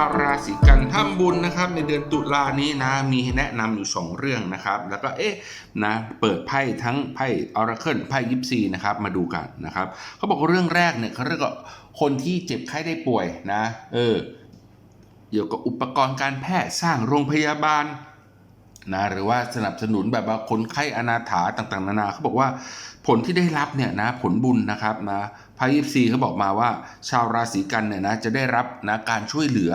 าวราศีกันทำบุญนะครับในเดือนตุลานี้นะมีแนะนำอยู่ 2 เรื่องนะครับ แล้วก็เอ๊ะนะเปิดไพ่ทั้งไพ่ออราเคิลไพ่ยิปซีนะครับมาดูกันนะครับเขาบอกว่าเรื่องแรกเนี่ยเขาเรียกว่าคนที่เจ็บไข้ได้ป่วยนะเออเกี่ยวกับอุปกรณ์การแพทย์สร้างโรงพยาบาล นะหรือว่าสนับสนุนแบบว่าคนไข้อนาถาต่างๆ นานาเขาบอกว่าผลที่ได้รับเนี่ยนะผลบุญนะครับนะพายิปซีเขาบอกมาว่า ชาวราศีกันเนี่ยนะจะได้รับนะการช่วยเหลือ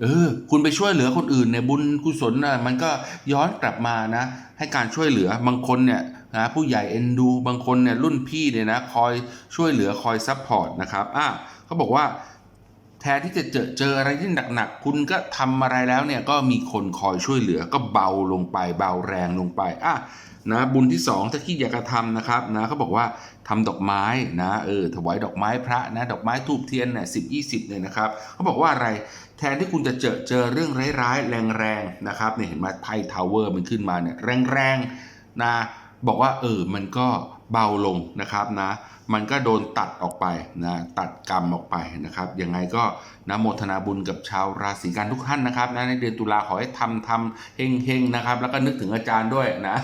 เออคุณไปช่วยเหลือคนอื่นเนี่ยบุญกุศลนะมันก็ย้อนกลับมานะ ให้การช่วยเหลือบางคนเนี่ยนะผู้ใหญ่เอ็นดู บางคนเนี่ยรุ่นพี่เนี่ยนะคอยช่วยเหลือคอยซัพพอร์ตนะครับอะเขาบอกว่า ทนที่จะเจอเจออะไรที่หนักๆคุณก็ทำอะไรแล้วเนี่ยก็มีคนคอยช่วยเหลือก็เบาลงไป เบาแรงลงไปอะนะบุญที่สองถ้าคิดอยากจะทำนะครับนะเขาบอกว่าทำดอกไม้นะเออถวายดอกไม้พระนะดอกไม้ทูบเทียนเนี่ยสิบยี่สิบเนี่ยนะครับเขาบอกว่าอะไรแทนที่คุณจะเจอเจอเรื่องร้ายๆ แรงๆนะครับเนี่ยเห็นไหมไพ่ทาวเวอร์มันขึ้นมาเนี่ยแรงๆนะ บอกว่าเออมันก็เบาลงนะครับนะ มันก็โดนตัดออกไปนะตัดกรรมออกไปนะครับยังไงก็นะโมทนาบุญกับชาวราศีกันทุกท่านนะครับนะในเดือนตุลาขอให้ทำทำเฮงเฮงนะครับ แล้วก็นึกถึงอาจารย์ด้วยนะ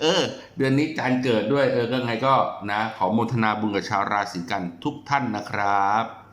เออ เดือนนี้กาจารย์เกิดด้วยเออก็ไงก็นะขอโมทนาบุญกับชาวราศีกันทุกท่านนะครับ